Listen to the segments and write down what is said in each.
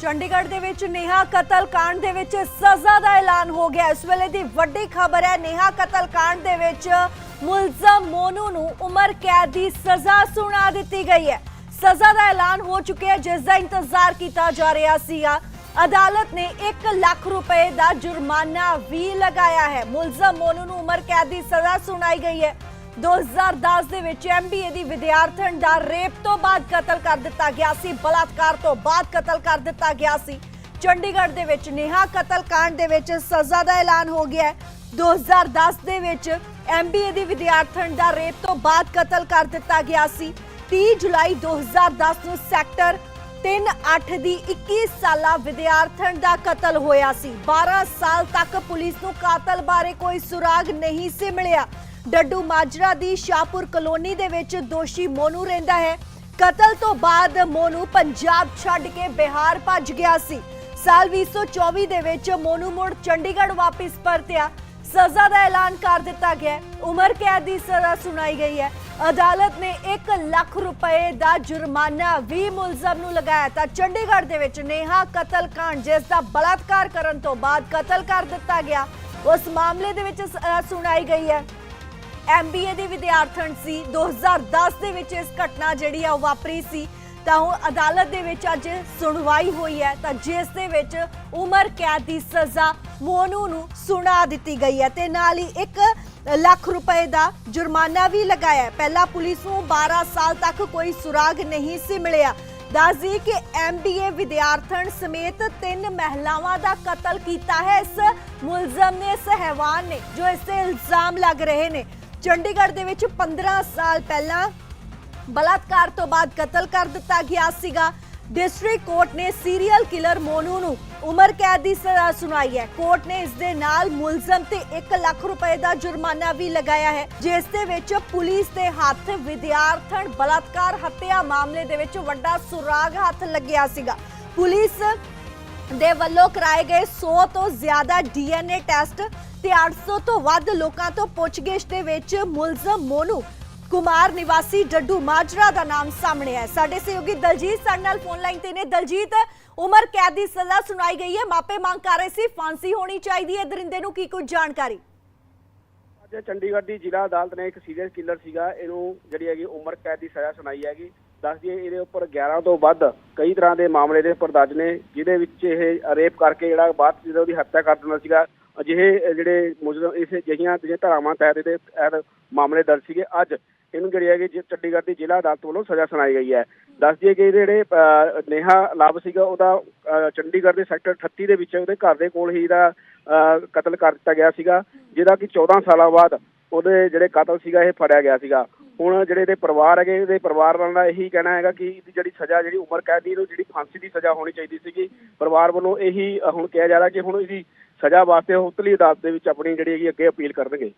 ਚੰਡੀਗੜ੍ਹ ਦੇ ਵਿੱਚ ਨੇਹਾ ਕਤਲ ਦੇ ਵਿੱਚ ਸਜ਼ਾ ਦਾ ਐਲਾਨ ਹੋ ਗਿਆ। ਇਸ ਵੇਲੇ ਦੀ ਵੱਡੀ ਖਬਰ ਹੈ, ਨੇਹਾ ਕਤਲ ਦੇ ਵਿੱਚ ਮੁਲਜ਼ਮ ਮੋਨੂ ਨੂੰ ਉਮਰ ਕੈਦ ਦੀ ਸਜ਼ਾ ਸੁਣਾ ਦਿੱਤੀ ਗਈ ਹੈ। ਸਜ਼ਾ ਦਾ ਐਲਾਨ ਹੋ ਚੁੱਕਿਆ ਹੈ, ਜਿਸ ਦਾ ਇੰਤਜ਼ਾਰ ਕੀਤਾ ਜਾ ਰਿਹਾ ਸੀਗਾ ਅਦਾਲਤ ਨੇ 1 ਲੱਖ ਰੁਪਏ ਦਾ ਜੁਰਮਾਨਾ ਵੀ ਲਗਾਇਆ ਹੈ। ਮੁਲਜ਼ਮ ਮੋਨੂ ਨੂੰ ਉਮਰ ਕੈਦ ਦੀ ਸਜ਼ਾ ਸੁਣਾਈ ਗਈ ਹੈ। 2010 ਦੇ ਵਿੱਚ ਐਮਬੀਏ ਦੀ ਵਿਦਿਆਰਥਣ ਦਾ ਰੇਪ ਤੋਂ ਬਾਅਦ ਕਤਲ ਕਰ ਦਿੱਤਾ ਗਿਆ ਸੀ, ਬਲਾਤਕਾਰ ਤੋਂ ਬਾਅਦ ਕਤਲ ਕਰ ਦਿੱਤਾ ਗਿਆ ਸੀ। ਚੰਡੀਗੜ੍ਹ ਦੇ ਵਿੱਚ ਨੇਹਾ ਕਤਲ ਕਾਂਡ ਦੇ ਵਿੱਚ ਸਜ਼ਾ ਦਾ ਐਲਾਨ ਹੋ ਗਿਆ ਹੈ। 2010 ਦੇ ਵਿੱਚ ਐਮਬੀਏ ਦੀ ਵਿਦਿਆਰਥਣ ਦਾ ਰੇਪ ਤੋਂ ਬਾਅਦ ਕਤਲ ਕਰ ਦਿੱਤਾ ਗਿਆ ਸੀ। 30 ਜੁਲਾਈ 2010 ਨੂੰ ਸੈਕਟਰ 3-8 ਦੀ 21 ਸਾਲਾ ਵਿਦਿਆਰਥਣ ਦਾ ਕਤਲ ਹੋਇਆ ਸੀ। 12 ਸਾਲ ਤੱਕ ਪੁਲਿਸ ਨੂੰ ਕਾਤਲ ਬਾਰੇ ਕੋਈ ਸੁਰਾਗ ਨਹੀਂ ਸੀ ਮਿਲਿਆ। ਡੱਡੂ ਮਾਜਰਾ ਦੀ ਸ਼ਾਹਪੁਰ ਕਲੋਨੀ ਦੇ ਵਿੱਚ ਦੋਸ਼ੀ ਮੋਨੂ ਰਹਿੰਦਾ ਹੈ। ਕਤਲ ਤੋਂ ਬਾਅਦ ਮੋਨੂ ਪੰਜਾਬ ਛੱਡ ਕੇ ਬਿਹਾਰ ਭੱਜ ਗਿਆ ਸੀ। ਸਾਲ 2024 ਦੇ ਵਿੱਚ ਮੋਨੂ ਮੁੜ ਚੰਡੀਗੜ੍ਹ ਵਾਪਸ ਪਰਤਿਆ। ਸਜ਼ਾ ਦਾ ਐਲਾਨ ਕਰ ਦਿੱਤਾ ਗਿਆ ਉਮਰ ਕੈਦ ਦੀ ਸਜ਼ਾ ਸੁਣਾਈ ਗਈ ਹੈ। ਅਦਾਲਤ ਨੇ 1 ਲੱਖ ਰੁਪਏ ਦਾ ਜੁਰਮਾਨਾ ਵੀ ਮੁਲਜ਼ਮ ਨੂੰ ਲਗਾਇਆ ਤਾਂ ਚੰਡੀਗੜ੍ਹ ਦੇ ਵਿੱਚ ਨੇਹਾ ਕਤਲ ਕਾਂਡ, ਜਿਸ ਦਾ ਬਲਾਤਕਾਰ ਕਰਨ ਤੋਂ ਬਾਅਦ ਕਤਲ ਕਰ ਦਿੱਤਾ ਗਿਆ। ਉਸ ਮਾਮਲੇ ਦੇ ਵਿੱਚ ਸੁਣਾਈ ਗਈ ਹੈ। ਐਮਬੀਏ ਦੀ ਵਿਦਿਆਰਥਣ ਸੀ। 2010 ਦੇ ਵਿੱਚ ਇਸ ਘਟਨਾ ਜਿਹੜੀ ਆ ਉਹ ਵਾਪਰੀ ਸੀ। ਤਾਂ ਹੁਣ ਅਦਾਲਤ ਦੇ ਵਿੱਚ ਅੱਜ ਸੁਣਵਾਈ ਹੋਈ ਹੈ। ਤਾਂ ਜਿਸ ਦੇ ਵਿੱਚ ਉਮਰ ਕੈਦ ਦੀ ਸਜ਼ਾ ਮੋਨੂ ਨੂੰ ਸੁਣਾ ਦਿੱਤੀ ਗਈ ਹੈ। ਤੇ ਨਾਲ ਹੀ 1 ਲੱਖ ਰੁਪਏ ਦਾ ਜੁਰਮਾਨਾ ਵੀ ਲਗਾਇਆ ਪਹਿਲਾਂ ਪੁਲਿਸ ਨੂੰ 12 ਸਾਲ ਤੱਕ ਕੋਈ ਸੁਰਾਗ ਨਹੀਂ ਸੀ ਮਿਲਿਆ। ਦੱਸਦੀ ਕਿ ਐਮਬੀਏ ਵਿਦਿਆਰਥਣ ਸਮੇਤ ਤਿੰਨ ਮਹਿਲਾਵਾਂ ਦਾ ਕਤਲ ਕੀਤਾ ਹੈ। ਇਸ ਮੁਲਜ਼ਮ ਨੇ, ਇਸ ਹੈਵਾਨ ਨੇ ਜੋ ਇਸ ਤੇ ਇਲਜ਼ਾਮ ਲੱਗ ਰਹੇ ਨੇ। ਚੰਡੀਗੜ੍ਹ ਦੇ ਵਿੱਚ 15 ਸਾਲ ਪਹਿਲਾਂ ਬਲਾਤਕਾਰ ਤੋਂ ਬਾਅਦ ਕਤਲ ਕਰ ਦਿੱਤਾ ਗਿਆ ਸੀਗਾ। ਡਿਸਟ੍ਰਿਕਟ ਕੋਰਟ ਨੇ ਸੀਰੀਅਲ ਕਿਲਰ ਮੋਨੂ ਨੂੰ ਉਮਰ ਕੈਦ ਦੀ ਸਜ਼ਾ ਸੁਣਾਈ ਹੈ। ਕੋਰਟ ਨੇ ਇਸ ਦੇ ਨਾਲ ਮੁਲਜ਼ਮ ਤੇ 1 ਲੱਖ ਰੁਪਏ ਦਾ ਜੁਰਮਾਨਾ ਵੀ ਲਗਾਇਆ ਹੈ, ਜਿਸ ਦੇ ਵਿੱਚ ਪੁਲਿਸ ਦੇ ਹੱਥ ਵਿਦਿਆਰਥਣ ਬਲਾਤਕਾਰ ਹੱਤਿਆ ਮਾਮਲੇ ਦੇ ਵਿੱਚ ਵੱਡਾ ਸੁਰਾਗ ਹੱਥ ਲੱਗਿਆ ਸੀਗਾ। ਪੁਲਿਸ ਦੇ ਵੱਲੋਂ ਕਰਾਏ ਗਏ 100 ਤੋਂ ਜ਼ਿਆਦਾ ਡੀਐਨਏ ਟੈਸਟ ਤੇ 800 ਤੋਂ ਵੱਧ ਲੋਕਾਂ ਤੋਂ ਪੁੱਛਗਿੱਛ ਦੇ ਵਿੱਚ ਮੁਲਜ਼ਮ ਮੋਨੂ ਕੁਮਾਰ ਨਿਵਾਸੀ ਡੱਡੂ ਮਾਜਰਾ ਦਾ ਨਾਮ ਸਾਹਮਣੇ ਆਇਆ। ਸਾਡੇ ਸਹਿਯੋਗੀ ਦਲਜੀਤ ਸਾਡੇ ਨਾਲ ਫੋਨ ਲਾਈਨ ਤੇ ਨੇ। ਦਲਜੀਤ, ਉਮਰ ਕੈਦ ਦੀ ਸਜ਼ਾ ਸੁਣਾਈ ਗਈ ਹੈ। ਮਾਪੇ ਮੰਗ ਕਰ ਰਹੇ ਸੀ, ਫਾਂਸੀ ਹੋਣੀ ਚਾਹੀਦੀ ਹੈ। ਦਰਿੰਦੇ ਨੂੰ ਕੀ ਕੁਝ ਜਾਣਕਾਰੀ? ਅੱਜ ਚੰਡੀਗੜ੍ਹ ਦੀ ਜ਼ਿਲ੍ਹਾ ਅਦਾਲਤ ਨੇ ਇੱਕ ਸੀਰੀਅਲ ਕਿਲਰ ਸੀਗਾ। ਇਹਨੂੰ ਜਿਹੜੀ ਹੈਗੀ ਉਮਰ ਕੈਦ ਦੀ ਸਜ਼ਾ ਸੁਣਾਈ ਹੈਗੀ। ਦੱਸ ਦਈਏ, ਇਹਦੇ ਉੱਪਰ 11 ਤੋਂ ਵੱਧ ਕਈ ਤਰ੍ਹਾਂ ਦੇ ਮਾਮਲੇ ਦੇ ਉੱਪਰ ਦਰਜ ਨੇ, ਜਿਹਦੇ ਵਿੱਚ ਇਹ ਰੇਪ ਕਰਕੇ ਜਿਹੜਾ ਬਾਅਦ ਜਦੋਂ ਉਹਦੀ ਹੱਤਿਆ ਕਰ ਦਿੰਦਾ ਸੀਗਾ। ਅਜਿਹੇ ਜਿਹੜੇ ਮੁਜਰਮ ਇਸ ਜਿਹੀਆਂ ਜਿਹੜੀਆਂ ਧਾਰਾਵਾਂ ਤਹਿਤ ਇਹਦੇ ਤਹਿਤ ਮਾਮਲੇ ਦਰਜ ਸੀਗੇ ਅੱਜ ਇਹਨੂੰ ਜਿਹੜੀ ਹੈਗੀ ਜੀ ਚੰਡੀਗੜ੍ਹ ਦੀ ਜ਼ਿਲ੍ਹਾ ਅਦਾਲਤ ਵੱਲੋਂ ਸਜ਼ਾ ਸੁਣਾਈ ਗਈ ਹੈ। ਦੱਸ ਦਈਏ ਕਿ ਜਿਹੜੇ ਅਹ, ਨੇਹਾ ਲਾਭ ਸੀਗਾ ਉਹਦਾ ਅਹ, ਚੰਡੀਗੜ੍ਹ ਦੇ ਸੈਕਟਰ 38 ਦੇ ਵਿੱਚ ਉਹਦੇ ਘਰ ਦੇ ਕੋਲ ਹੀ ਦਾ ਅਹ, ਕਤਲ ਕਰ ਦਿੱਤਾ ਗਿਆ ਸੀਗਾ ਜਿਹਦਾ ਕਿ 14 ਸਾਲਾਂ ਬਾਅਦ ਉਹਦੇ ਜਿਹੜੇ ਕਤਲ ਸੀਗਾ ਇਹ ਫੜਿਆ ਗਿਆ ਸੀਗਾ। ਹੁਣ ਜਿਹੜੇ ਇਹਦੇ ਪਰਿਵਾਰ ਹੈਗੇ ਇਹਦੇ ਪਰਿਵਾਰ ਵਾਲਿਆਂ ਦਾ ਇਹੀ ਕਹਿਣਾ ਹੈਗਾ ਕਿ ਇਹਦੀ ਜਿਹੜੀ ਸਜ਼ਾ ਜਿਹੜੀ ਉਮਰ ਕੈਦ ਦੀ ਇਹਨੂੰ ਜਿਹੜੀ ਫਾਂਸੀ ਦੀ ਸਜ਼ਾ ਹੋਣੀ ਚਾਹੀਦੀ ਸੀਗੀ। ਪਰਿਵਾਰ ਵੱਲੋਂ ਇਹੀ ਹੁਣ ਕਿਹਾ ਜਾ ਰਿਹਾ ਕਿ ਹੁਣ ਇਹਦੀ ਸਜ਼ਾ ਵਾਸਤੇ ਉਹ ਉਤਲੀ ਅਦਾਲਤ ਦੇ ਵਿੱਚ ਆਪਣੀ ਜਿਹੜੀ ਹੈਗੀ ਅੱਗੇ ਅਪੀਲ ਕਰਨਗੇ।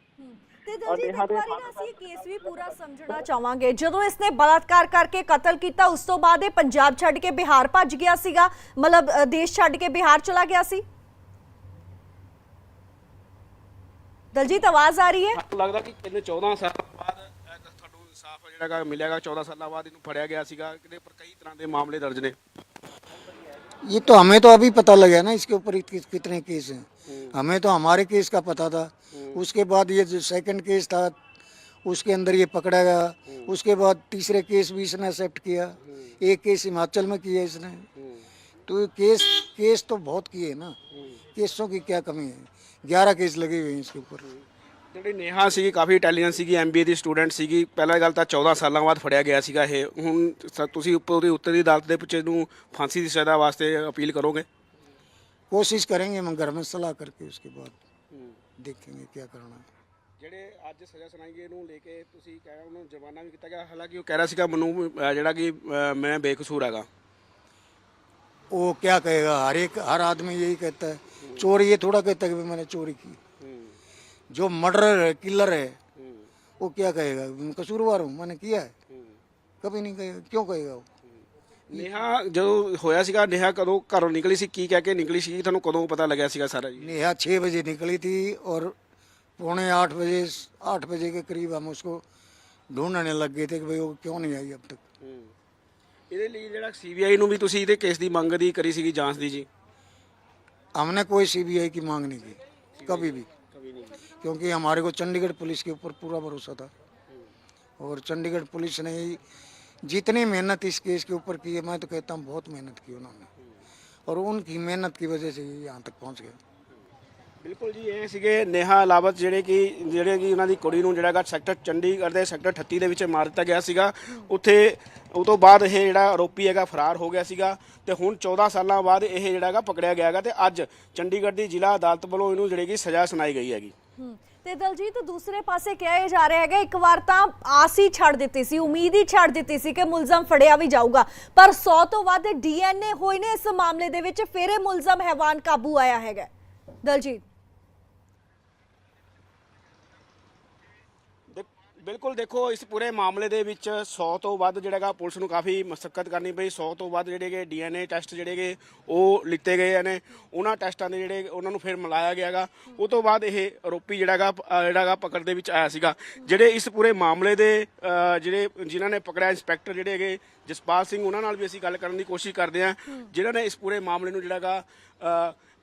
ਤੇ ਔਰ ਦਲਜੀਤ ਨੇਹਾ ਇੱਕ ਦੇ ਵਾਰੀ ਨਾ ਅਸੀਂ ਇਹ ਕੇਸ ਵੀ ਪੂਰਾ ਸਮਝਣਾ ਚਾਹਾਂਗੇ। ਜਦੋਂ ਇਸਨੇ ਬਲਾਤਕਾਰ ਕਰਕੇ ਕਤਲ ਕੀਤਾ ਉਸ ਤੋਂ ਬਾਅਦ ਇਹ ਪੰਜਾਬ ਛੱਡ ਕੇ ਬਿਹਾਰ ਭੱਜ ਗਿਆ ਸੀਗਾ। ਮਤਲਬ ਦੇਸ਼ ਛੱਡ ਕੇ ਬਿਹਾਰ ਚਲਾ ਗਿਆ ਸੀ। ਦਲਜੀਤ ਆਵਾਜ਼ ਆ ਰਹੀ ਹੈ? ਲੱਗਦਾ ਕਿ ਇਹਨੇ 14 ਸਾਲ ਬਾਅਦ ਅ, ਤੁਹਾਨੂੰ ਇਨਸਾਫ ਜਿਹੜਾ ਗਾ ਮਿਲਿਆਗਾ 14 ਸਾਲਾਂ ਬਾਅਦ ਇਹਨੂੰ ਫੜਿਆ ਗਿਆ ਸੀਗਾ ਇਹਦੇ ਉੱਪਰ ਕਈ ਤਰ੍ਹਾਂ ਦੇ ਮਾਮਲੇ ਦਰਜ ਨੇ ये तो हमें तो अभी पता लगा ना इसके ऊपर कि, कितने केस हैं हमें तो हमारे केस का पता था उसके बाद ये जो सेकंड केस था उसके अंदर ये पकड़ा गया उसके बाद तीसरे केस भी इसने एक्सेप्ट किया एक केस हिमाचल में किया इसने तो ये केस केस तो बहुत किए ना केसों की क्या कमी है ग्यारह केस लगे हुए हैं इसके ऊपर ਜਿਹੜੀ ਨੇਹਾ ਸੀਗੀ ਕਾਫੀ ਇੰਟੈਲੀਜੈਂਟ ਸੀਗੀ ਐਮਬੀਏ ਦੀ ਸਟੂਡੈਂਟ ਸੀਗੀ ਪਹਿਲਾਂ ਗੱਲ ਤਾਂ 14 ਸਾਲਾਂ ਬਾਅਦ ਫੜਿਆ ਗਿਆ ਸੀਗਾ ਇਹ ਹੁਣ ਸ- ਤੁਸੀਂ ਉੱਪਰ ਉਹਦੀ ਉੱਤਰ ਦੀ ਅਦਾਲਤ ਦੇ ਵਿੱਚ ਇਹਨੂੰ ਫਾਂਸੀ ਦੀ ਸਜ਼ਾ ਵਾਸਤੇ ਅਪੀਲ ਕਰੋਗੇ कोशिश करेंगे हम घर में सलाह करके उसके बाद देखेंगे क्या करना है ਜਿਹੜੇ ਅੱਜ ਸਜ਼ਾ ਸੁਣਾਈ ਗਈ ਇਹਨੂੰ ਲੈ ਕੇ ਤੁਸੀਂ ਕਹਿ ਉਹਨੂੰ ਜੁਰਮਾਨਾ ਵੀ ਕੀਤਾ ਗਿਆ ਹਾਲਾਂਕਿ ਉਹ ਕਹਿ ਰਿਹਾ ਸੀਗਾ ਮੈਨੂੰ ਅਹ, ਜਿਹੜਾ ਕਿ ਅਹ, ਮੈਂ ਬੇਕਸੂਰ ਹੈਗਾ वो क्या कहेगा हर एक हर आदमी यही कहता है चोर ये थोड़ा कहता है कि भाई मैंने चोरी की जो मर्डर है किलर है वो क्या कहेगा मैं कसूरवार हूँ मैंने किया है ਕਦੇ ਨਹੀਂ ਕਹੇਗਾ ਕਿਉਂ ਕਹੇਗਾ ਉਹ ਨੇਹਾ ਜਦੋਂ ਹੋਇਆ ਸੀਗਾ ਨੇਹਾ ਕਦੋਂ ਘਰੋਂ ਨਿਕਲੀ ਸੀ ਕੀ ਕਹਿ ਕੇ ਨਿਕਲੀ ਸੀ ਤੁਹਾਨੂੰ ਕਦੋਂ ਪਤਾ ਲੱਗਿਆ ਸੀਗਾ ਸਾਰਾ ਜੀ नेहा छः बजे निकली थी और पौने आठ बजे आठ बजे के करीब हम उसको ढूंढने लग गए थे कि भाई वो क्यों नहीं आई अब तक ਇਹਦੇ ਲਈ ਜਿਹੜਾ ਸੀਬੀਆਈ ਨੂੰ ਵੀ ਤੁਸੀਂ ਇਹਦੇ ਕੇਸ ਦੀ ਮੰਗ ਦੀ ਕਰੀ ਸੀਗੀ ਜਾਂਚ ਦੀ ਜੀ हमने कोई सीबीआई की मांग नहीं की कभी भी क्योंकि हमारे को चंडीगढ़ पुलिस के ऊपर पूरा भरोसा था और चंडीगढ़ पुलिस ने जितनी मेहनत इस केस के ऊपर की है मैं तो कहता हूँ बहुत मेहनत की उन्होंने और उनकी मेहनत की वजह से ये यहाँ तक पहुँच गए ਬਿਲਕੁਲ ਜੀ ਇਹ ਸੀਗੇ ਨੇਹਾ ਲਾਵਤ ਜਿਹੜੇ ਕਿ ਜਿਹੜੇ ਕਿ ਉਹਨਾਂ ਦੀ ਕੁੜੀ ਨੂੰ ਜਿਹੜਾਗਾ ਸੈਕਟਰ ਚੰਡੀਗੜ੍ਹ ਦੇ ਸੈਕਟਰ 38 ਦੇ ਵਿੱਚ ਮਾਰ ਦਿੱਤਾ ਗਿਆ ਸੀਗਾ ਉੱਥੇ ਉਹ ਤੋਂ ਬਾਅਦ ਇਹ ਜਿਹੜਾ ਆਰੋਪੀ ਹੈਗਾ ਫਰਾਰ ਹੋ ਗਿਆ ਸੀਗਾ ਤੇ ਹੁਣ 14 ਸਾਲਾਂ ਬਾਅਦ ਇਹ ਜਿਹੜਾਗਾ ਪਕੜਿਆ ਗਿਆ ਹੈਗਾ ਤੇ ਅੱਜ ਚੰਡੀਗੜ੍ਹ ਦੀ ਜ਼ਿਲ੍ਹਾ ਅਦਾਲਤ ਵੱਲੋਂ ਇਹਨੂੰ ਜਿਹੜੀ ਕਿ ਸਜ਼ਾ ਸੁਣਾਈ ਗਈ ਹੈਗੀ ਹਮ, ਤੇ ਦਲਜੀਤ ਦੂਸਰੇ ਪਾਸੇ ਕਿਹਾ ਜਾ ਰਿਹਾ ਹੈਗਾ, ਇੱਕ ਵਾਰ ਤਾਂ ਆਸ ਹੀ ਛੱਡ ਦਿੱਤੀ ਸੀ, ਉਮੀਦ ਹੀ ਛੱਡ ਦਿੱਤੀ ਸੀ ਕਿ ਮੁਲਜ਼ਮ ਫੜਿਆ ਵੀ ਜਾਊਗਾ। ਪਰ 100 ਤੋਂ ਵੱਧ ਡੀਐਨਏ ਹੋਏ ਨੇ ਇਸ ਮਾਮਲੇ ਦੇ ਵਿੱਚ, ਫਿਰ ਇਹ ਮੁਲਜ਼ਮ ਹੈਵਾਨ ਕਾਬੂ ਆਇਆ ਹੈਗਾ। ਦਲਜੀਤ ਦੇ- ਬਿਲਕੁਲ ਦੇਖੋ ਇਸ ਪੂਰੇ ਮਾਮਲੇ ਦੇ ਵਿੱਚ 100 ਤੋਂ ਵੱਧ ਜਿਹੜਾਗਾ ਪੁਲਿਸ ਨੂੰ ਕਾਫੀ ਮਸ਼ੱਕਤ ਕਰਨੀ ਪਈ। 100 ਤੋਂ ਵੱਧ ਜਿਹੜੇਗੇ ਡੀਐਨਏ ਟੈਸਟ ਜਿਹੜੇਗੇ ਉਹ ਲਿੱਤੇ ਗਏ ਨੇ। ਉਹਨਾਂ ਟੈਸਟਾਂ ਦੇ ਜਿਹੜੇ ਉਹਨਾਂ ਨੂੰ ਫਿਰ ਮਿਲਾਇਆ ਗਿਆਗਾ ਉਹ ਤੋਂ ਬਾਅਦ ਇਹ ਆਰੋਪੀ ਜਿਹੜਾਗਾ ਜਿਹੜਾਗਾ ਪਕੜ ਦੇ ਵਿੱਚ ਆਇਆ ਸੀਗਾ। ਜਿਹੜੇ ਇਸ ਪੂਰੇ ਮਾਮਲੇ ਦੇ ਜਿਹੜੇ ਜਿਨ੍ਹਾਂ ਨੇ ਪਕੜਿਆ ਇੰਸਪੈਕਟਰ ਜਿਹੜੇ ਹੈਗੇ ਜਸਪਾਲ ਸਿੰਘ ਉਹਨਾਂ ਨਾਲ ਵੀ ਅਸੀਂ ਗੱਲ ਕਰਨ ਦੀ ਕੋਸ਼ਿਸ਼ ਕਰਦੇ ਹਾਂ। ਜਿਨ੍ਹਾਂ ਨੇ ਇਸ ਪੂਰੇ ਮਾਮਲੇ ਨੂੰ ਜਿਹੜਾਗਾ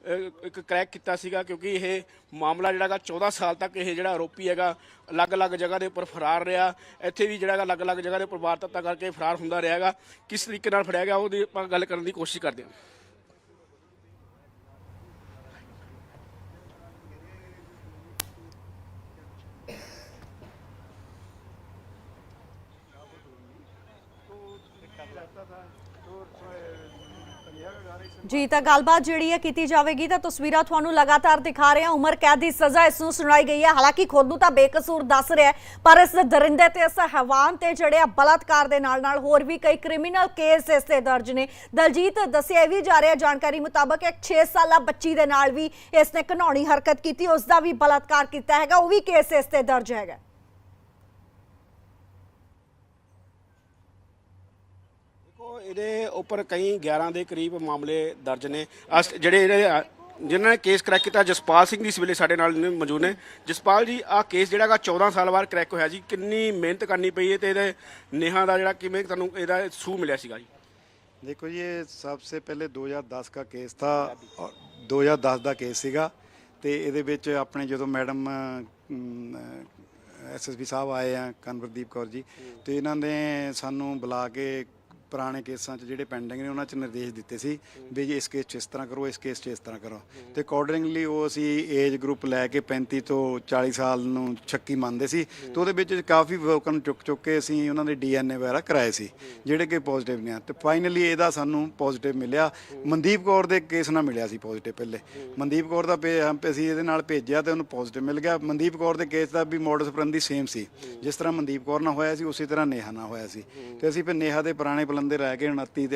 ਇੱਕ ਕਰੈਕ ਕੀਤਾ ਸੀਗਾ ਕਿਉਂਕਿ ਇਹ ਮਾਮਲਾ ਜਿਹੜਾਗਾ 14 ਸਾਲ ਤੱਕ ਇਹ ਜਿਹੜਾ ਆਰੋਪੀ ਹੈਗਾ ਅਲੱਗ-ਅਲੱਗ ਜਗ੍ਹਾ ਦੇ ਉੱਪਰ ਫਰਾਰ ਰਿਹਾ। ਇੱਥੇ ਵੀ ਜਿਹੜਾਗਾ ਅਲੱਗ-ਅਲੱਗ ਜਗ੍ਹਾ ਦੇ ਉੱਪਰ ਵਾਰਦਾਤਾਂ ਕਰਕੇ ਫਰਾਰ ਹੁੰਦਾ ਰਿਹਾਗਾ ਕਿਸ ਤਰੀਕੇ ਨਾਲ ਫੜਿਆ ਗਿਆ ਉਹਦੀ ਆਪਾਂ ਗੱਲ ਕਰਨ ਦੀ ਕੋਸ਼ਿਸ਼ ਕਰਦੇ ਹਾਂ। ਜੀ, ਤਾਂ ਗੱਲਬਾਤ ਜਿਹੜੀ ਹੈ ਕੀਤੀ ਜਾਵੇਗੀ, ਤਾਂ ਤਸਵੀਰਾਂ ਤੁਹਾਨੂੰ ਲਗਾਤਾਰ ਦਿਖਾ ਰਹੇ ਹਾਂ। ਉਮਰ ਕੈਦ ਦੀ ਸਜ਼ਾ ਇਸ ਨੂੰ ਸੁਣਾਈ ਗਈ ਹੈ। ਹਾਲਾਂਕਿ ਖੁਦ ਨੂੰ ਤਾਂ ਬੇਕਸੂਰ ਦੱਸ ਰਿਹਾ ਪਰ ਇਸ ਦਰਿੰਦੇ ਤੇ, ਇਸ ਹੈਵਾਨ ਤੇ ਜਿਹੜੇ ਆ ਬਲਾਤਕਾਰ ਦੇ ਨਾਲ ਨਾਲ ਹੋਰ ਵੀ ਕਈ ਕ੍ਰਿਮੀਨਲ ਕੇਸ ਇਸ ਤੇ ਦਰਜ ਨੇ। ਦਲਜੀਤ ਦੱਸਿਆ, ਇਹ ਵੀ ਜਾ ਰਿਹਾ ਜਾਣਕਾਰੀ ਮੁਤਾਬਕ ਇੱਕ 6 ਸਾਲਾ ਬੱਚੀ ਦੇ ਨਾਲ ਵੀ ਇਸ ਨੇ ਘਨੌਣੀ ਹਰਕਤ ਕੀਤੀ। ਉਸ ਦਾ ਵੀ ਬਲਾਤਕਾਰ ਕੀਤਾ ਹੈਗਾ, ਉਹ ਵੀ ਕੇਸ ਇਸ ਤੇ ਦਰਜ ਹੈਗਾ। ਇਹਦੇ ਉੱਪਰ ਕਈ 11 ਦੇ ਕਰੀਬ ਮਾਮਲੇ ਦਰਜ ਨੇ ਅਸ- ਜਿਹੜੇ ਇਹਦੇ ਅ, ਜਿਨ੍ਹਾਂ ਨੇ ਕੇਸ ਕ੍ਰੈਕ ਕੀਤਾ ਜਸਪਾਲ ਸਿੰਘ ਦੀ ਇਸ ਵੇਲੇ ਸਾਡੇ ਨਾਲ ਨੇ- ਮੌਜੂਦ ਨੇ ਜਸਪਾਲ ਜੀ ਆਹ ਕੇਸ ਜਿਹੜਾਗਾ 14 ਸਾਲ ਬਾਅਦ ਕ੍ਰੈਕ ਹੋਇਆ ਜੀ ਕਿੰਨੀ ਮਿਹਨਤ ਕਰਨੀ ਪਈ ਹੈ ਤੇ ਇਹਦੇ ਨੇਹਾ ਦਾ ਜਿਹੜਾ ਕਿਵੇਂ ਤੁਹਾਨੂੰ ਇਹਦਾ ਸੂ ਮਿਲਿਆ ਸੀਗਾ ਜੀ देखो ये सबसे पहले 2010 का केस था और 2010 ਦਾ ਕੇਸ ਸੀਗਾ ਤੇ ਇਹਦੇ ਵਿੱਚ ਆਪਣੇ ਜਦੋਂ ਮੈਡਮ ਐਸਐਸਪੀ ਸਾਹਿਬ ਆਏ ਆ ਕਨਵਰਦੀਪ ਕੌਰ ਜੀ ਤੇ ਇਹਨਾਂ ਨੇ ਸਾਨੂੰ ਬੁਲਾ ਕੇ ਪੁਰਾਣੇ ਕੇਸਾਂ 'ਚ ਜਿਹੜੇ ਪੈਂਡਿੰਗ ਨੇ, ਉਹਨਾਂ 'ਚ ਨਿਰਦੇਸ਼ ਦਿੱਤੇ ਸੀ ਵੀ ਜੀ ਇਸ ਕੇਸ 'ਚ ਇਸ ਤਰ੍ਹਾਂ ਕਰੋ, ਇਸ ਕੇਸ 'ਚ ਇਸ ਤਰ੍ਹਾਂ ਕਰੋ। ਤੇ ਅਕੋਰਡਿੰਗਲੀ ਉਹ ਅਸੀਂ ਏਜ ਗਰੁੱਪ ਲੈ ਕੇ 35 ਤੋਂ 40 ਸਾਲ ਨੂੰ ਛੱਕੀ ਮੰਨਦੇ ਸੀ ਤੇ ਉਹਦੇ ਵਿੱਚ ਕਾਫੀ ਲੋਕਾਂ ਨੂੰ ਚੁੱਕ ਚੁੱਕ ਕੇ ਅਸੀਂ ਉਹਨਾਂ ਦੇ ਡੀਐਨਏ ਵਗੈਰਾ ਕਰਾਏ ਸੀ, ਜਿਹੜੇ ਕਿ ਪੋਜ਼ਿਟਿਵ ਨੇ। ਆ ਤੇ ਫਾਈਨਲੀ ਇਹਦਾ ਸਾਨੂੰ ਪੋਜ਼ਿਟਿਵ ਮਿਲਿਆ। ਮਨਦੀਪ ਕੌਰ ਦੇ ਕੇਸ ਨਾਲ ਮਿਲਿਆ ਸੀ ਪੋਜ਼ਿਟਿਵ ਪਹਿਲੇ। ਮਨਦੀਪ ਕੌਰ ਦਾ ਪੇ, ਹਮ- ਅਸੀਂ ਇਹਦੇ ਨਾਲ ਭੇਜਿਆ ਤੇ ਉਹਨੂੰ ਪੋਜ਼ਿਟਿਵ ਮਿਲ ਗਿਆ। ਮਨਦੀਪ ਕੌਰ ਦੇ ਕੇਸ ਦਾ ਵੀ ਮੋਡਸ ਪ੍ਰੰਦੀ ਸੇਮ ਸੀ। ਜਿਸ ਤਰ੍ਹਾਂ ਮਨਦੀਪ ਕੌਰ ਨਾਲ ਹੋਇਆ ਸੀ, ਉਸੇ ਤਰ੍ਹਾਂ ਨੇਹਾ ਨਾਲ ਹੋਇਆ ਸੀ। ਤੇ ਅਸੀਂ ਫਿਰ ਨੇਹਾ ਦੇ ਪੁਰਾਣੇ ਪਲੰਦੇ ਰਹਿ ਕੇ 29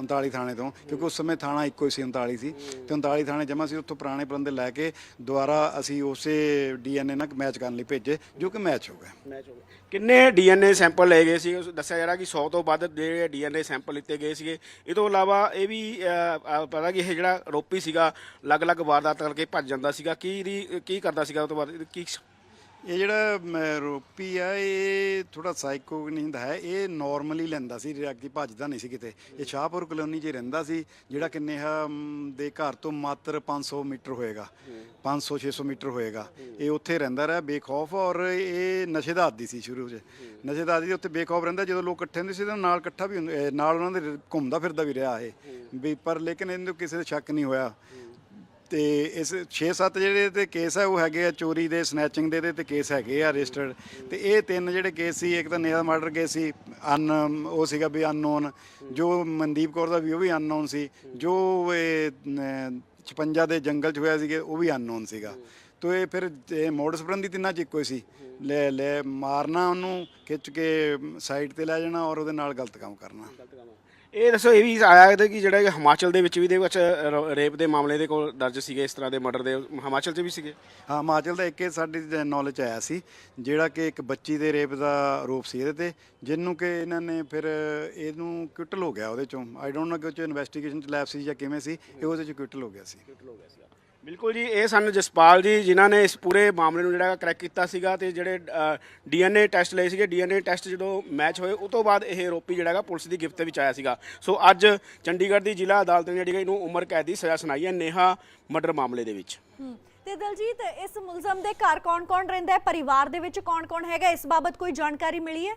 39 ਥਾਣੇ ਤੋਂ, ਕਿਉਂਕਿ ਉਸ ਸਮੇਂ ਥਾਣਾ ਇੱਕੋ ਹੀ ਸੀ 39 ਸੀ। ਤੇ 39 ਥਾਣੇ ਜਮਾ ਸੀ, ਉੱਥੋਂ ਪੁਰਾਣੇ ਪਲੰਦੇ ਲੈ ਕੇ ਦੁਬਾਰਾ ਅਸੀਂ ਉਸੇ ਡੀਐਨਏ ਨਾਲ ਮੈਚ ਕਰਨ ਲਈ ਭੇਜੇ, ਜੋ ਕਿ ਮੈਚ ਹੋ ਗਿਆ। ਮੈਚ ਹੋ ਗਿਆ। ਕਿੰਨੇ ਡੀਐਨਏ ਸੈਂਪਲ ਲਏ ਗਏ ਸੀ ਉਸ ਦੱਸਿਆ ਜਾ ਰਿਹਾ ਕਿ 100 ਤੋਂ ਵੱਧ ਜਿਹੜੇ ਡੀਐਨਏ ਸੈਂਪਲ ਲਿੱਤੇ ਗਏ ਸੀਗੇ। ਇਹ ਤੋਂ ਇਲਾਵਾ ਇਹ ਵੀ ਪਤਾ ਕਿ ਇਹ ਜਿਹੜਾ ਆਰੋਪੀ ਸੀਗਾ, ਅਲੱਗ-ਅਲੱਗ ਵਾਰਦਾਤ ਕਰਕੇ ਭੱਜ ਜਾਂਦਾ ਸੀਗਾ। ਕੀ ਕੀ ਕਰਦਾ ਸੀਗਾ ਉਹ ਤੋਂ ਬਾਅਦ? ਕੀ ਇਹ ਜਿਹੜਾ ਮ, ਰੋਪੀ ਆ ਇਹ ਥੋੜਾ ਸਾਈਕੋ ਨਹੀਂ ਹੁੰਦਾ ਹੈ। ਇਹ ਨਾਰਮਲੀ ਲੈਂਦਾ ਸੀ ਰਿਆਕੀ ਭੱਜਦਾ ਨਹੀਂ ਸੀ ਕਿਤੇ। ਇਹ ਸ਼ਾਹਪੁਰ ਕਲੋਨੀ 'ਚ ਰਹਿੰਦਾ ਸੀ ਜਿਹੜਾ ਕਿੰਨੇ ਦੇ ਘਰ ਤੋਂ ਮਾਤਰ 500 ਮੀਟਰ ਹੋਏਗਾ। 500 600 ਮੀਟਰ ਹੋਏਗਾ। ਇਹ ਉੱਥੇ ਰਹਿੰਦਾ ਰਿਹਾ ਬੇਖੌਫ ਔਰ ਇਹ ਨਸ਼ੇ ਦਾ ਆਦੀ ਸੀ ਸ਼ੁਰੂ 'ਚ। ਨਸ਼ੇ ਦਾ ਆਦੀ ਉੱਥੇ ਬੇਖੌਫ ਰਹਿੰਦਾ ਜਦੋਂ ਲੋਕ ਇਕੱਠੇ ਹੁੰਦੇ ਸੀ ਤਾਂ ਨਾਲ ਇਕੱਠਾ ਵੀ ਹੁੰਦਾ- ਨਾਲ ਉਹਨਾਂ ਦੇ ਘੁੰਮਦਾ ਫਿਰਦਾ ਵੀ ਰਿਹਾ ਇਹ। ਵੀ ਪਰ ਲੇਕਿਨ ਇਹਨੂੰ ਕਿਸੇ ਦਾ ਸ਼ੱਕ ਨਹੀਂ ਹੋਇਆ। ਤੇ ਇਸ 6-7 ਜਿਹੜੇ ਤੇ ਕੇਸ ਹੈ ਉਹ ਹੈਗੇ ਆ ਚੋਰੀ ਦੇ ਸਨੈਚਿੰਗ ਦੇ ਤੇ ਕੇਸ ਹੈਗੇ ਆ ਰਜਿਸਟਰਡ ਤੇ ਇਹ ਤਿੰਨ ਜਿਹੜੇ ਕੇਸ ਸੀ ਇੱਕ ਤਾਂ ਨੇਹਾ ਮਰਡਰ ਕੇਸ ਸੀ ਅਨ ਉਹ ਸੀਗਾ ਵੀ ਅਨਨੋਨ ਜੋ ਮਨਦੀਪ ਕੌਰ ਦਾ ਵੀ ਉਹ ਵੀ ਅਨਨੋਨ ਸੀ। ਜੋ ਇਹ ਅਮ, 56 ਦੇ ਜੰਗਲ 'ਚ ਹੋਇਆ ਸੀਗੇ ਉਹ ਵੀ ਅਨਨੋਨ ਸੀਗਾ। ਤੋ ਇਹ ਫਿਰ ਇਹ ਮੋਡਸ ਪ੍ਰੰਦੀ ਤਿੰਨਾਂ 'ਚ ਇੱਕੋ ਹੀ ਸੀ। ਲੈ ਲੈ ਮਾਰਨਾ ਉਹਨੂੰ ਖਿੱਚ ਕੇ ਸਾਈਡ ਤੇ ਲੈ ਜਾਣਾ ਔਰ ਉਹਦੇ ਨਾਲ ਗਲਤ ਕੰਮ ਕਰਨਾ। ਇਹ ਦੱਸੋ ਇਹ ਵੀ ਆਇਆ ਇਹਦੇ ਕਿ ਜਿਹੜਾ ਕਿ ਹਿਮਾਚਲ ਦੇ ਵਿੱਚ ਵੀ ਦੇ ਵਿੱਚ ਰੇਪ ਦੇ ਮਾਮਲੇ ਦੇ ਕੋਲ ਦਰਜ ਸੀਗੇ ਇਸ ਤਰ੍ਹਾਂ ਦੇ ਮਰਡਰ ਦੇ ਹਿਮਾਚਲ 'ਚ ਵੀ ਸੀਗੇ? ਹਾਂ ਹਿਮਾਚਲ ਦਾ ਇੱਕ ਇਹ ਸਾਡੀ ਨੌਲੇਜ ਆਇਆ ਸੀ ਜਿਹੜਾ ਕਿ ਇੱਕ ਬੱਚੀ ਦੇ ਰੇਪ ਦਾ ਆਰੋਪ ਸੀ ਇਹਦੇ ਤੇ ਜਿਹਨੂੰ ਕਿ ਇਹਨਾਂ ਨੇ ਫਿਰ ਇਹਨੂੰ ਕਿਟਲ ਹੋ ਗਿਆ ਉਹਦੇ ਚੋਂ। ਆਈ ਡੋਨਟ ਨੋ ਕਿ ਉਹ ਚ ਇਨਵੈਸਟੀਗੇਸ਼ਨ ਚ ਲੈਬ ਸੀ ਜਾਂ ਕਿਵੇਂ ਸੀ ਇਹ ਉਹਦੇ ਚ ਕਿਟਲ ਹੋ ਗਿਆ ਸੀ। ਬਿਲਕੁਲ ਜੀ, ਇਹ ਸਨ ਜਸਪਾਲ ਜੀ, ਜਿਨ੍ਹਾਂ ਨੇ ਇਸ ਪੂਰੇ ਮਾਮਲੇ ਨੂੰ ਜਿਹੜਾ ਕਰੈਕ ਕੀਤਾ ਸੀਗਾ ਤੇ ਜਿਹੜੇ ਡੀਐਨਏ ਟੈਸਟ ਲਏ ਸੀਗੇ। ਡੀਐਨਏ ਟੈਸਟ ਜਦੋਂ ਮੈਚ ਹੋਏ ਉਸ ਤੋਂ ਬਾਅਦ ਇਹ ਆਰੋਪੀ ਜਿਹੜਾ ਪੁਲਿਸ ਦੀ ਗਿਰਫਤ ਵਿੱਚ ਆਇਆ ਸੀਗਾ। ਸੋ ਅੱਜ ਚੰਡੀਗੜ੍ਹ ਦੀ ਜ਼ਿਲ੍ਹਾ ਅਦਾਲਤ ਨੇ ਜਿਹੜੀ ਹੈਗੀ ਇਹਨੂੰ ਉਮਰ ਕੈਦ ਦੀ ਸਜ਼ਾ ਸੁਣਾਈ ਹੈ, ਨੇਹਾ ਮਰਡਰ ਮਾਮਲੇ ਦੇ ਵਿੱਚ। ਤੇ ਦਲਜੀਤ, ਇਸ ਮੁਲਜ਼ਮ ਦੇ ਘਰ ਕੌਣ-ਕੌਣ ਰਹਿੰਦਾ ਹੈ? ਪਰਿਵਾਰ ਦੇ ਵਿੱਚ ਕੌਣ-ਕੌਣ ਹੈਗਾ? ਇਸ ਬਾਬਤ ਕੋਈ ਜਾਣਕਾਰੀ ਮਿਲੀ ਹੈ?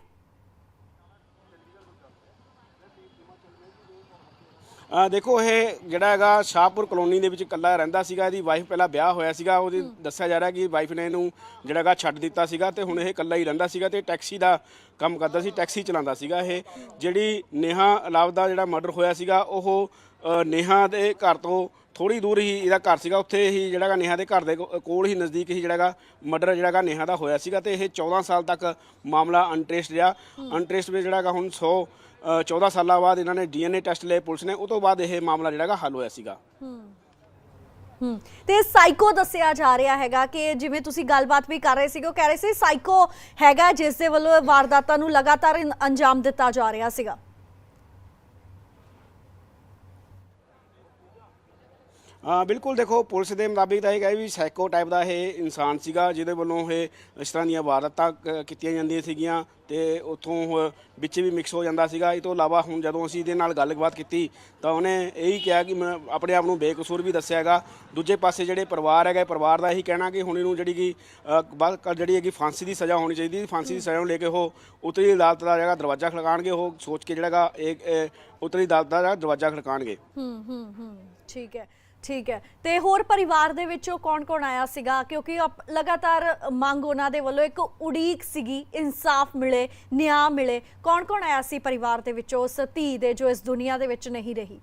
ਦੇਖੋ ਇਹ ਜਿਹੜਾ ਹੈਗਾ ਸ਼ਾਹਪੁਰ ਕਲੋਨੀ ਦੇ ਵਿੱਚ ਇਕੱਲਾ ਰਹਿੰਦਾ ਸੀਗਾ ਇਹਦੀ ਵਾਈਫ ਪਹਿਲਾਂ ਵਿਆਹ ਹੋਇਆ ਸੀਗਾ ਉਹਦੀ ਦੱਸਿਆ ਜਾ ਰਿਹਾ ਕਿ ਵਾਈਫ ਨੇ ਇਹਨੂੰ ਜਿਹੜਾ ਹੈਗਾ ਛੱਡ ਦਿੱਤਾ ਸੀਗਾ ਤੇ ਹੁਣ ਇਹ ਇਕੱਲਾ ਹੀ ਰਹਿੰਦਾ ਸੀਗਾ ਤੇ ਟੈਕਸੀ ਦਾ ਕੰਮ ਕਰਦਾ ਸੀ ਟੈਕਸੀ ਚਲਾਉਂਦਾ ਸੀਗਾ ਇਹ। ਜਿਹੜੀ ਨੇਹਾ ਅਲਾਵ ਦਾ ਜਿਹੜਾ ਮਰਡਰ ਹੋਇਆ ਸੀਗਾ ਉਹ ਨੇਹਾ ਦੇ ਘਰ ਤੋਂ ਥੋੜੀ ਦੂਰ ਹੀ ਇਹਦਾ ਘਰ ਸੀਗਾ ਉੱਥੇ ਹੀ ਜਿਹੜਾ ਹੈਗਾ ਨੇਹਾ ਦੇ ਘਰ ਦੇ ਕੋਲ ਹੀ ਨਜ਼ਦੀਕ ਹੀ ਜਿਹੜਾ ਹੈਗਾ ਮਰਡਰ ਜਿਹੜਾ ਹੈਗਾ ਨੇਹਾ ਦਾ ਹੋਇਆ ਸੀਗਾ ਤੇ ਇਹ 14 ਸਾਲ ਤੱਕ ਮਾਮਲਾ ਅਨਟ੍ਰੇਸਡ ਰਿਹਾ। ਅਨਟ੍ਰੇਸਡ ਵਿੱਚ ਜਿਹੜਾ ਹੈਗਾ ਹੁਣ 100 ਅ, 14 ਸਾਲਾਂ ਬਾਅਦ ਇਹਨਾਂ ਨੇ ਡੀਐਨਏ ਟੈਸਟ ਲਏ ਪੁਲਿਸ ਨੇ, ਉਹ ਤੋਂ ਬਾਅਦ ਇਹ ਮਾਮਲਾ ਜਿਹੜਾ ਹੱਲ ਹੋਇਆ ਸੀਗਾ। ਹੂੰ ਤੇ ਸਾਈਕੋ ਦੱਸਿਆ ਜਾ ਰਿਹਾ ਹੈਗਾ ਕਿ ਜਿਵੇਂ ਤੁਸੀਂ ਗੱਲਬਾਤ ਵੀ ਕਰ ਰਹੇ ਸੀਗੇ, ਉਹ ਕਹਿ ਰਹੇ ਸੀ ਸਾਈਕੋ ਹੈਗਾ ਜਿਸ ਦੇ ਵੱਲੋਂ ਵਾਰਦਾਤਾਂ ਨੂੰ ਲਗਾਤਾਰ ਅੰਜਾਮ ਦਿੱਤਾ ਜਾ ਰਿਹਾ ਸੀਗਾ। ਬਿਲਕੁਲ ਦੇਖੋ ਪੁਲਿਸ ਦੇ ਮੁਤਾਬਿਕ ਤਾਂ ਇਹ ਹੈ ਵੀ ਸਾਈਕੋ ਟਾਈਪ ਦਾ ਇਹ ਇਨਸਾਨ ਸੀਗਾ ਜਿਹਦੇ ਵੱਲੋਂ ਇਹ ਇਸ ਤਰ੍ਹਾਂ ਦੀਆਂ ਵਾਰਦਾਤਾਂ ਕ- ਕੀਤੀਆਂ ਜਾਂਦੀਆਂ ਸੀਗੀਆਂ ਤੇ ਉੱਥੋਂ ਉਹ ਵਿੱਚ ਵੀ ਮਿਕਸ ਹੋ ਜਾਂਦਾ ਸੀਗਾ। ਇਹ ਤੋਂ ਇਲਾਵਾ ਹੁਣ ਜਦੋਂ ਅਸੀਂ ਇਹਦੇ ਨਾਲ ਗੱਲਬਾਤ ਕੀਤੀ ਤਾਂ ਉਹਨੇ ਇਹੀ ਕਿਹਾ ਕਿ ਮੈਂ ਆਪਣੇ ਆਪ ਨੂੰ ਬੇਕਸੂਰ ਵੀ ਦੱਸਿਆ ਹੈਗਾ। ਦੂਜੇ ਪਾਸੇ ਜਿਹੜੇ ਪਰਿਵਾਰ ਹੈਗਾ ਪਰਿਵਾਰ ਦਾ ਇਹੀ ਕਹਿਣਾ ਕਿ ਹੁਣ ਇਹਨੂੰ ਜਿਹੜੀ ਕਿ ਅ, ਜਿਹੜੀ ਹੈਗੀ ਫਾਂਸੀ ਦੀ ਸਜ਼ਾ ਹੋਣੀ ਚਾਹੀਦੀ ਫਾਂਸੀ ਦੀ ਸਜ਼ਾ ਨੂੰ ਲੈ ਕੇ ਉਹ ਉਤਰੀ ਅਦਾਲਤ ਦਾ ਜਿਹੜਾ ਦਰਵਾਜ਼ਾ ਖੜਕਾਣਗੇ ਉਹ ਸੋਚ ਕੇ ਜਿਹੜਾ ਹੈਗਾ ਇਹ ਇਹ ਉਤਰੀ ਅਦਾਲਤ ਦਾ ਦਰਵਾਜ਼ਾ ਖੜਕਾਣਗੇ ਹੂੰ ਹੂੰ ਹੂੰ ਠੀਕ ਹੈ। ਠੀਕ ਹੈ। ਤੇ ਹੋਰ ਪਰਿਵਾਰ ਦੇ ਵਿੱਚੋਂ ਕੌਣ-ਕੌਣ ਆਇਆ ਸੀਗਾ? ਕਿਉਂਕਿ ਅਪ- ਲਗਾਤਾਰ ਮੰਗ ਉਹਨਾਂ ਦੇ ਵੱਲੋਂ ਇੱਕ ਉਡੀਕ ਸੀਗੀ, ਇਨਸਾਫ ਮਿਲੇ, ਨਿਆਂ ਮਿਲੇ। ਕੌਣ-ਕੌਣ ਆਇਆ ਸੀ ਪਰਿਵਾਰ ਦੇ ਵਿੱਚੋਂ? ਉਸ ਧੀ ਦੇ ਜੋ ਇਸ ਦੁਨੀਆ ਦੇ ਵਿੱਚ ਨਹੀਂ ਰਹੀ।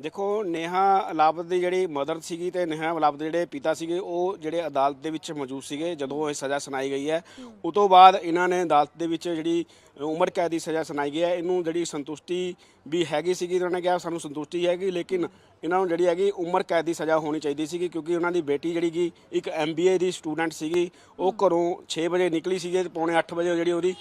ਦੇਖੋ ਨੇਹਾ ਅਲਾਵਤ ਦੀ ਜਿਹੜੀ ਮਦਰ ਸੀਗੀ ਤੇ ਨੇਹਾ ਅਲਾਵਤ ਦੇ ਜਿਹੜੇ ਪਿਤਾ ਸੀਗੇ ਉਹ ਜਿਹੜੇ ਅਦਾਲਤ ਦੇ ਵਿੱਚ ਮੌਜੂਦ ਸੀਗੇ ਜਦੋਂ ਇਹ ਸਜ਼ਾ ਸੁਣਾਈ ਗਈ ਹੈ। ਉਸ ਤੋਂ ਬਾਅਦ ਇਹਨਾਂ ਨੇ ਅਦਾਲਤ ਦੇ ਵਿੱਚ ਜਿਹੜੀ ਉਮਰ ਕੈਦ ਦੀ ਸਜ਼ਾ ਸੁਣਾਈ ਗਈ ਹੈ ਇਹਨੂੰ ਜਿਹੜੀ ਸੰਤੁਸ਼ਟੀ ਵੀ ਹੈਗੀ ਸੀਗੀ ਉਹਨਾਂ ਨੇ ਕਿਹਾ ਸਾਨੂੰ ਸੰਤੁਸ਼ਟੀ ਹੈਗੀ ਲੇਕਿਨ ਇਹਨਾਂ ਨੂੰ ਜਿਹੜੀ ਹੈਗੀ ਉਮਰ ਕੈਦ ਦੀ ਸਜ਼ਾ ਹੋਣੀ ਚਾਹੀਦੀ ਸੀਗੀ ਕਿਉਂਕਿ ਉਹਨਾਂ ਦੀ ਬੇਟੀ ਜਿਹੜੀ ਗੀ, ਇੱਕ ਐਮਬੀਏ ਦੀ ਸਟੂਡੈਂਟ ਸੀਗੀ। ਉਹ ਘਰੋਂ 6 ਵਜੇ ਨਿਕਲੀ ਸੀਗੀ ਤੇ ਪੌਣੇ 8 ਵਜੇ ਜਿਹੜੀ ਉਹਦੀ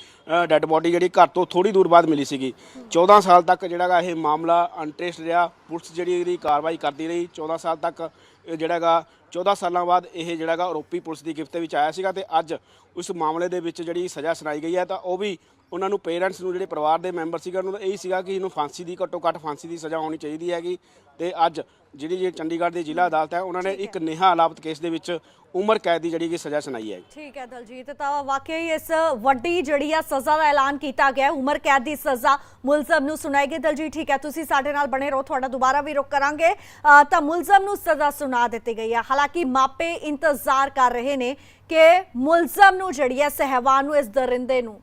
ਡੈੱਡ ਬੋਡੀ ਜਿਹੜੀ ਘਰ ਤੋਂ ਥੋੜੀ ਦੂਰ ਬਾਅਦ ਮਿਲੀ ਸੀਗੀ। 14 ਸਾਲ ਤੱਕ ਜਿਹੜਾ ਗਾ ਇਹ ਮਾਮਲਾ ਅਨਟ੍ਰੇਸਡ ਰਿਹਾ, ਪੁਲਿਸ ਜਿਹੜੀ ਇਹਦੀ ਕਾਰਵਾਈ ਕਰਦੀ ਰਹੀ। 14 ਸਾਲ ਤੱਕ ਇਹ ਜਿਹੜਾ ਗਾ 14 ਸਾਲਾਂ ਬਾਅਦ ਇਹ ਜਿਹੜਾ ਗਾ ਆਰੋਪੀ ਪੁਲਿਸ ਦੀ ਗਿਰਫਤ ਵਿੱਚ ਆਇਆ ਸੀਗਾ ਤੇ ਅੱਜ ਉਸ ਮਾਮਲੇ ਦੇ ਵਿੱਚ ਜਿਹੜੀ ਸਜ਼ਾ ਸੁਣਾਈ ਗਈ ਹੈ ਤਾਂ ਉਹ ਵੀ ਉਹਨਾਂ ਨੂੰ ਪੇਰੈਂਟਸ ਨੂੰ ਜਿਹੜੇ ਪਰਿਵਾਰ ਦੇ ਮੈਂਬਰ ਸੀਗੇ ਉਹਨਾਂ ਦਾ ਇਹੀ ਸੀਗਾ ਕਿ ਇਹਨੂੰ ਫਾਂਸੀ ਦੀ ਘੱਟੋ ਘੱਟ ਫਾਂਸੀ ਦੀ ਸਜ਼ਾ ਹੋਣੀ ਚਾਹੀਦੀ ਹੈਗੀ। ਤੇ ਅੱਜ ਜਿਹੜੀ ਜੇ ਚੰਡੀਗੜ੍ਹ ਦੀ ਜ਼ਿਲ੍ਹਾ ਅਦਾਲਤ ਹੈ ਉਹਨਾਂ ਨੇ ਇੱਕ ਨੇਹਾ ਅਲਾਵਤ ਕੇਸ ਦੇ ਵਿੱਚ ਉਮਰ ਕੈਦ ਦੀ ਜਿਹੜੀ ਕਿ ਸਜ਼ਾ ਸੁਣਾਈ ਹੈ। ਠੀਕ ਹੈ ਦਲਜੀਤ ਤਾਂ ਵਾਕਈ ਇਸ ਵੱਡੀ ਜਿਹੜੀ ਆ ਸਜ਼ਾ ਦਾ ਐਲਾਨ ਕੀਤਾ ਗਿਆ ਉਮਰ ਕੈਦ ਦੀ ਸਜ਼ਾ ਮੁਲਜ਼ਮ ਨੂੰ ਸੁਣਾਈ ਗਈ। ਦਲਜੀਤ ਠੀਕ ਹੈ ਤੁਸੀਂ ਸਾਡੇ ਨਾਲ ਬਣੇ ਰਹੋ ਤੁਹਾਡਾ ਦੁਬਾਰਾ ਵੀ ਰੁਕ ਕਰਾਂਗੇ। ਤਾਂ ਮੁਲਜ਼ਮ ਨੂੰ ਸਜ਼ਾ ਸੁਣਾ ਦਿੱਤੀ ਗਈ ਹੈ। ਹਾਲਾਂਕਿ ਮਾਪੇ ਇੰਤਜ਼ਾਰ ਕਰ ਰਹੇ ਨੇ ਕਿ ਮੁਲਜ਼ਮ ਨੂੰ ਜਿਹੜੀ ਹੈ ਸਹਿਵਾਨ ਨੂੰ ਇਸ ਦਰਿੰਦੇ ਨੂੰ